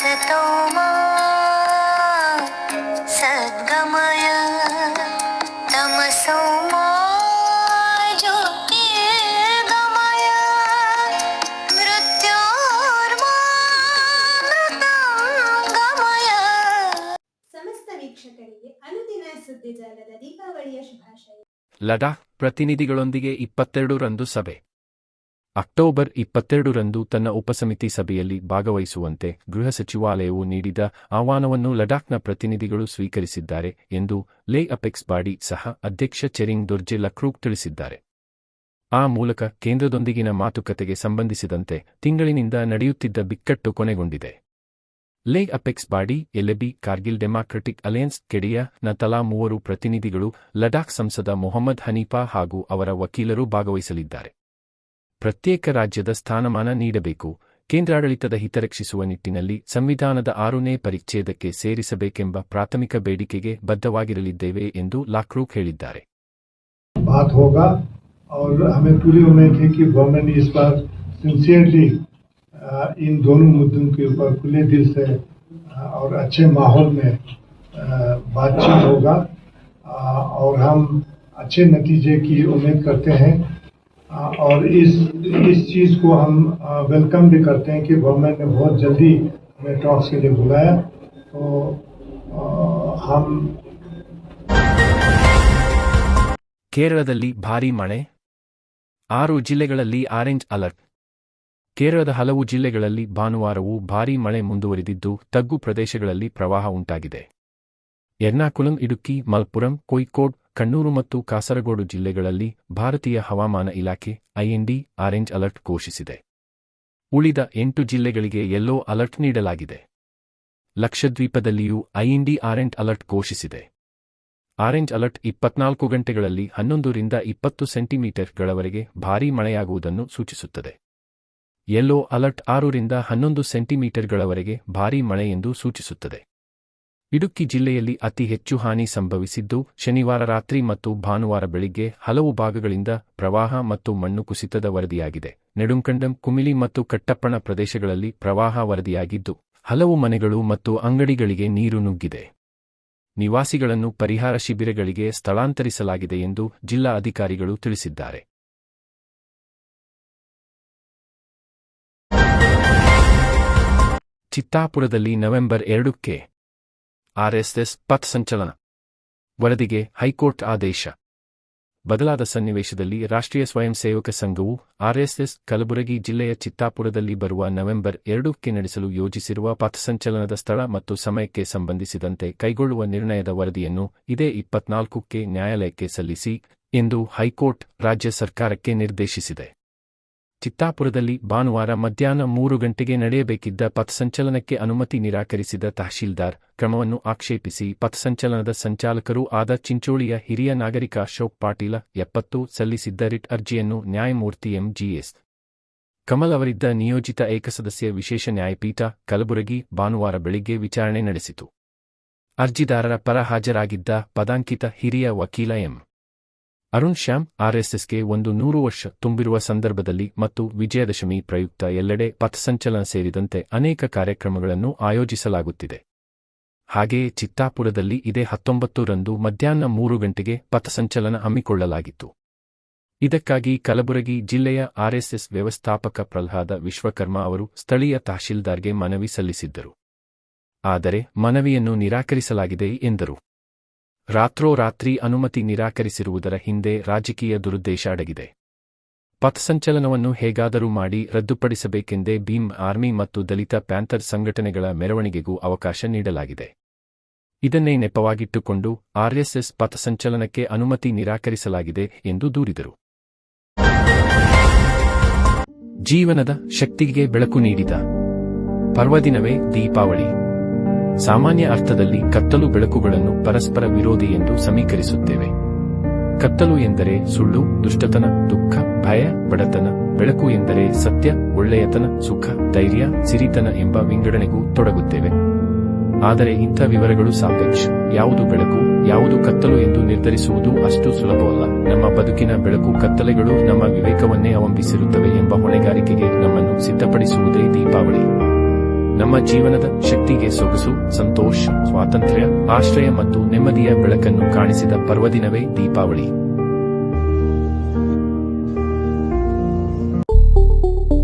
असतो मा सद्गमय तमसो मा ज्योतिर्गमय मृत्योर्मा मृताङ्गमय ಸಮಸ್ತ ವೀಕ್ಷಕರಿಗೆ ಅನುದಿನ ಸುದ್ದಿ ಜಾಲದ ದೀಪಾವಳಿಯ ಶುಭಾಶಯ ಲಡಾಖ್ ಪ್ರತಿನಿಧಿಗಳೊಂದಿಗೆ ಇಪ್ಪತ್ತೆರಡರಂದು ಸಭೆ ಅಕ್ಟೋಬರ್ ಇಪ್ಪತ್ತೆರಡರಂದು ತನ್ನ ಉಪಸಮಿತಿ ಸಭೆಯಲ್ಲಿ ಭಾಗವಹಿಸುವಂತೆ ಗೃಹ ಸಚಿವಾಲಯವು ನೀಡಿದ ಆಹ್ವಾನವನ್ನು ಲಡಾಖ್ನ ಪ್ರತಿನಿಧಿಗಳು ಸ್ವೀಕರಿಸಿದ್ದಾರೆ ಎಂದು ಲೇ ಅಪೆಕ್ಸ್ ಬಾಡಿ ಸಹ ಅಧ್ಯಕ್ಷ ಚೆರಿಂಗ್ ದೊರ್ಜೆ ಲಕ್ರೂಕ್ ತಿಳಿಸಿದ್ದಾರೆ. ಆ ಮೂಲಕ ಕೇಂದ್ರದೊಂದಿಗಿನ ಮಾತುಕತೆಗೆ ಸಂಬಂಧಿಸಿದಂತೆ ತಿಂಗಳಿನಿಂದ ನಡೆಯುತ್ತಿದ್ದ ಬಿಕ್ಕಟ್ಟು ಕೊನೆಗೊಂಡಿದೆ. Leh apex body LAB Kargil democratic alliance, ಕೆಡಿಯ ನ ತಲಾ ಮೂವರು ಪ್ರತಿನಿಧಿಗಳು ಲಡಾಖ್ ಸಂಸದ ಮೊಹಮ್ಮದ್ ಹನೀಫಾ ಹಾಗೂ ಅವರ ವಕೀಲರು ಭಾಗವಹಿಸಲಿದ್ದಾರೆ. ಪ್ರತ್ಯೇಕ ರಾಜ್ಯದ ಸ್ಥಾನಮಾನ ನೀಡಬೇಕು ಕೇಂದ್ರಾಡಳಿತದ ಹಿತರಕ್ಷಿಸುವ ನಿಟ್ಟಿನಲ್ಲಿ ಸಂವಿಧಾನದ ಆರನೇ ಪರಿಚ್ಛೇದಕ್ಕೆ ಸೇರಿಸಬೇಕೆಂಬ ಪ್ರಾಥಮಿಕ ಬೇಡಿಕೆಗೆ ಬದ್ಧವಾಗಿರಲಿದ್ದೇವೆ ಎಂದು ಲಾಕ್ರೂಕ್ ಹೇಳಿದ್ದಾರೆ बात होगा और हमें पूरी उम्मीद है कि गवर्नमेंट इस बार सिंसियरली इन दोनों मुद्दों के ऊपर खुले दिल से अ, और अच्छे माहौल में अ, बातचीत होगा अ, और हम अच्छे नतीजे की उम्मीद करते हैं अ, और इस इस चीज़ को हम वेलकम भी करते हैं कि गवर्नमेंट ने बहुत जल्दी हमें टॉक्स के लिए बुलाया तो अ, हम ಕೇರಳದಲ್ಲಿ ಭಾರೀ ಮಳೆ ಆರು ಜಿಲ್ಲೆಗಳಲ್ಲಿ ಆರೆಂಜ್ ಅಲರ್ಟ್ ಕೇರಳದ ಹಲವು ಜಿಲ್ಲೆಗಳಲ್ಲಿ ಭಾನುವಾರವೂ ಭಾರೀ ಮಳೆ ಮುಂದುವರಿದಿದ್ದು ತಗ್ಗು ಪ್ರದೇಶಗಳಲ್ಲಿ ಪ್ರವಾಹ ಉಂಟಾಗಿದೆ ಎರ್ನಾಕುಲಂ ಇಡುಕ್ಕಿ ಮಲ್ಪುರಂ ಕೊಯ್ಕೋಡ್ ಕಣ್ಣೂರು ಮತ್ತು ಕಾಸರಗೋಡು ಜಿಲ್ಲೆಗಳಲ್ಲಿ ಭಾರತೀಯ ಹವಾಮಾನ ಇಲಾಖೆ ಐಎನ್ಡಿ ಆರೆಂಜ್ ಅಲರ್ಟ್ ಘೋಷಿಸಿದೆ. ಉಳಿದ ಎಂಟು ಜಿಲ್ಲೆಗಳಿಗೆ ಯೆಲ್ಲೋ ಅಲರ್ಟ್ ನೀಡಲಾಗಿದೆ. ಲಕ್ಷದ್ವೀಪದಲ್ಲಿಯೂ ಐಎನ್ಡಿ ಆರೆಂಜ್ ಅಲರ್ಟ್ ಘೋಷಿಸಿದೆ. ಆರೆಂಜ್ ಅಲರ್ಟ್ ಇಪ್ಪತ್ನಾಲ್ಕು ಗಂಟೆಗಳಲ್ಲಿ ಹನ್ನೊಂದರಿಂದ ಇಪ್ಪತ್ತು ಸೆಂಟಿಮೀಟರ್ಗಳವರೆಗೆ ಭಾರೀ ಮಳೆಯಾಗುವುದನ್ನು ಸೂಚಿಸುತ್ತದೆ. ಯೆಲ್ಲೋ ಅಲರ್ಟ್ ಆರರಿಂದ ಹನ್ನೊಂದು ಸೆಂಟಿಮೀಟರ್ಗಳವರೆಗೆ ಭಾರೀ ಮಳೆ ಎಂದು ಸೂಚಿಸುತ್ತದೆ. ಇಡುಕ್ಕಿ ಜಿಲ್ಲೆಯಲ್ಲಿ ಅತಿ ಹೆಚ್ಚು ಹಾನಿ ಸಂಭವಿಸಿದ್ದು, ಶನಿವಾರ ರಾತ್ರಿ ಮತ್ತು ಭಾನುವಾರ ಬೆಳಿಗ್ಗೆ ಹಲವು ಭಾಗಗಳಿಂದ ಪ್ರವಾಹ ಮತ್ತು ಮಣ್ಣು ಕುಸಿತದ ವರದಿಯಾಗಿದೆ. ನೆಡುಂಕಂಡಂ ಕುಮಿಲಿ ಮತ್ತು ಕಟ್ಟಪ್ಪಣ ಪ್ರದೇಶಗಳಲ್ಲಿ ಪ್ರವಾಹ ವರದಿಯಾಗಿದ್ದು, ಹಲವು ಮನೆಗಳು ಮತ್ತು ಅಂಗಡಿಗಳಿಗೆ ನೀರು ನುಗ್ಗಿದೆ. ನಿವಾಸಿಗಳನ್ನು ಪರಿಹಾರ ಶಿಬಿರಗಳಿಗೆ ಸ್ಥಳಾಂತರಿಸಲಾಗಿದೆ ಎಂದು ಜಿಲ್ಲಾ ಅಧಿಕಾರಿಗಳು ತಿಳಿಸಿದ್ದಾರೆ. ಚಿತ್ತಾಪುರದಲ್ಲಿ ನವೆಂಬರ್ ಎರಡಕ್ಕೆ ಆರ್ಎಸ್ಎಸ್ ಪಥ್ ಸಂಚಲನ. ವರದಿಗೆ ಹೈಕೋರ್ಟ್ ಆದೇಶ. ಬದಲಾದ ಸನ್ನಿವೇಶದಲ್ಲಿ ರಾಷ್ಟ್ರೀಯ ಸ್ವಯಂ ಸೇವಕ ಸಂಘವು ಆರ್ಎಸ್ಎಸ್ ಕಲಬುರಗಿ ಜಿಲ್ಲೆಯ ಚಿತ್ತಾಪುರದಲ್ಲಿ ಬರುವ ನವೆಂಬರ್ ಎರಡಕ್ಕೆ ನಡೆಸಲು ಯೋಜಿಸಿರುವ ಪಥಸಂಚಲನದ ಸ್ಥಳ ಮತ್ತು ಸಮಯಕ್ಕೆ ಸಂಬಂಧಿಸಿದಂತೆ ಕೈಗೊಳ್ಳುವ ನಿರ್ಣಯದ ವರದಿಯನ್ನು ಇದೇ ಇಪ್ಪತ್ನಾಲ್ಕಕ್ಕೆ ನ್ಯಾಯಾಲಯಕ್ಕೆ ಸಲ್ಲಿಸಿ ಎಂದು ಹೈಕೋರ್ಟ್ ರಾಜ್ಯ ಸರ್ಕಾರಕ್ಕೆ ನಿರ್ದೇಶಿಸಿದೆ. ಚಿತ್ತಾಪುರದಲ್ಲಿ ಭಾನುವಾರ ಮಧ್ಯಾಹ್ನ ಮೂರು ಗಂಟೆಗೆ ನಡೆಯಬೇಕಿದ್ದ ಪಥಸಂಚಲನಕ್ಕೆ ಅನುಮತಿ ನಿರಾಕರಿಸಿದ ತಹಶೀಲ್ದಾರ್, ಕ್ರಮವನ್ನು ಆಕ್ಷೇಪಿಸಿ ಪಥಸಂಚಲನದ ಸಂಚಾಲಕರೂ ಆದ ಚಿಂಚೋಳಿಯ ಹಿರಿಯ ನಾಗರಿಕ ಅಶೋಕ್ ಪಾಟೀಲ ಎಪ್ಪತ್ತು ಸಲ್ಲಿಸಿದ್ದ ರಿಟ್ ಅರ್ಜಿಯನ್ನು ನ್ಯಾಯಮೂರ್ತಿ ಎಂಜಿಎಸ್ ಕಮಲ್ ಅವರಿದ್ದ ನಿಯೋಜಿತ ಏಕಸದಸ್ಯ ವಿಶೇಷ ನ್ಯಾಯಪೀಠ, ಕಲಬುರಗಿ, ಭಾನುವಾರ ಬೆಳಿಗ್ಗೆ ವಿಚಾರಣೆ ನಡೆಸಿತು. ಅರ್ಜಿದಾರರ ಪರ ಹಾಜರಾಗಿದ್ದ ಪದಾಂಕಿತ ಹಿರಿಯ ವಕೀಲ ಎಂ. ಅರುಣ್ ಶ್ಯಾಮ್, ಆರ್ಎಸ್ಎಸ್ಗೆ ಒಂದು ನೂರು ವರ್ಷ ತುಂಬಿರುವ ಸಂದರ್ಭದಲ್ಲಿ ಮತ್ತು ವಿಜಯದಶಮಿ ಪ್ರಯುಕ್ತ ಎಲ್ಲೆಡೆ ಪಥಸಂಚಲನ ಸೇರಿದಂತೆ ಅನೇಕ ಕಾರ್ಯಕ್ರಮಗಳನ್ನು ಆಯೋಜಿಸಲಾಗುತ್ತಿದೆ. ಹಾಗೆಯೇ ಚಿತ್ತಾಪುರದಲ್ಲಿ ಇದೇ ಹತ್ತೊಂಬತ್ತು ರಂದು ಮಧ್ಯಾಹ್ನ ಮೂರು ಗಂಟೆಗೆ ಪಥಸಂಚಲನ ಹಮ್ಮಿಕೊಳ್ಳಲಾಗಿತ್ತು. ಇದಕ್ಕಾಗಿ ಕಲಬುರಗಿ ಜಿಲ್ಲೆಯ ಆರ್ಎಸ್ಎಸ್ ವ್ಯವಸ್ಥಾಪಕ ಪ್ರಹ್ಲಾದ ವಿಶ್ವಕರ್ಮ ಅವರು ಸ್ಥಳೀಯ ತಹಶೀಲ್ದಾರ್ಗೆ ಮನವಿ ಸಲ್ಲಿಸಿದ್ದರು. ಆದರೆ ಮನವಿಯನ್ನು ನಿರಾಕರಿಸಲಾಗಿದೆ ಎಂದರು. ರಾತ್ರೋರಾತ್ರಿ ಅನುಮತಿ ನಿರಾಕರಿಸಿರುವುದರ ಹಿಂದೆ ರಾಜಕೀಯ ದುರುದ್ದೇಶ ಅಡಗಿದೆ. ಪಥಸಂಚಲನವನ್ನು ಹೇಗಾದರೂ ಮಾಡಿ ರದ್ದುಪಡಿಸಬೇಕೆಂದೇ ಭೀಮ್ ಆರ್ಮಿ ಮತ್ತು ದಲಿತ ಪ್ಯಾಂಥರ್ ಸಂಘಟನೆಗಳ ಮೆರವಣಿಗೆಗೂ ಅವಕಾಶ ನೀಡಲಾಗಿದೆ. ಇದನ್ನೇ ನೆಪವಾಗಿಟ್ಟುಕೊಂಡು ಆರ್ಎಸ್ಎಸ್ ಪಥಸಂಚಲನಕ್ಕೆ ಅನುಮತಿ ನಿರಾಕರಿಸಲಾಗಿದೆ ಎಂದು ದೂರಿದರು. ಜೀವನದ ಶಕ್ತಿಗೆ ಬೆಳಕು ನೀಡಿದ ಪರ್ವದಿನವೇ ದೀಪಾವಳಿ. ಸಾಮಾನ್ಯ ಅರ್ಥದಲ್ಲಿ ಕತ್ತಲು ಬೆಳಕುಗಳನ್ನು ಪರಸ್ಪರ ವಿರೋಧಿ ಎಂದು ಸಮೀಕರಿಸುತ್ತೇವೆ. ಕತ್ತಲು ಎಂದರೆ ಸುಳ್ಳು, ದುಷ್ಟತನ, ದುಃಖ, ಭಯ, ಬಡತನ. ಬೆಳಕು ಎಂದರೆ ಸತ್ಯ, ಒಳ್ಳೆಯತನ, ಸುಖ, ಧೈರ್ಯ, ಸಿರಿತನ ಎಂಬ ವಿಂಗಡಣೆಗೂ ತೊಡಗುತ್ತೇವೆ. ಆದರೆ ಇಂಥ ವಿವರಗಳು ಸಾಪೇಕ್ಷ. ಯಾವುದು ಬೆಳಕು, ಯಾವುದು ಕತ್ತಲು ಎಂದು ನಿರ್ಧರಿಸುವುದು ಅಷ್ಟು ಸುಲಭವಲ್ಲ. ನಮ್ಮ ಬದುಕಿನ ಬೆಳಕು ಕತ್ತಲೆಗಳು ನಮ್ಮ ವಿವೇಕವನ್ನೇ ಅವಂಬಿಸಿರುತ್ತವೆ ಎಂಬ ಹೊಣೆಗಾರಿಕೆಗೆ ನಮ್ಮನ್ನು ಸಿದ್ಧಪಡಿಸುವುದೇ ದೀಪಾವಳಿ. ನಮ್ಮ ಜೀವನದ ಶಕ್ತಿಗೆ ಸೊಗಸು ಸಂತೋಷ ಸ್ವಾತಂತ್ರ್ಯ ಆಶ್ರಯ ಮತ್ತು ನೆಮ್ಮದಿಯ ಬೆಳಕನ್ನು ಕಾಣಿಸಿದ ಪರ್ವದಿನವೇ ದೀಪಾವಳಿ.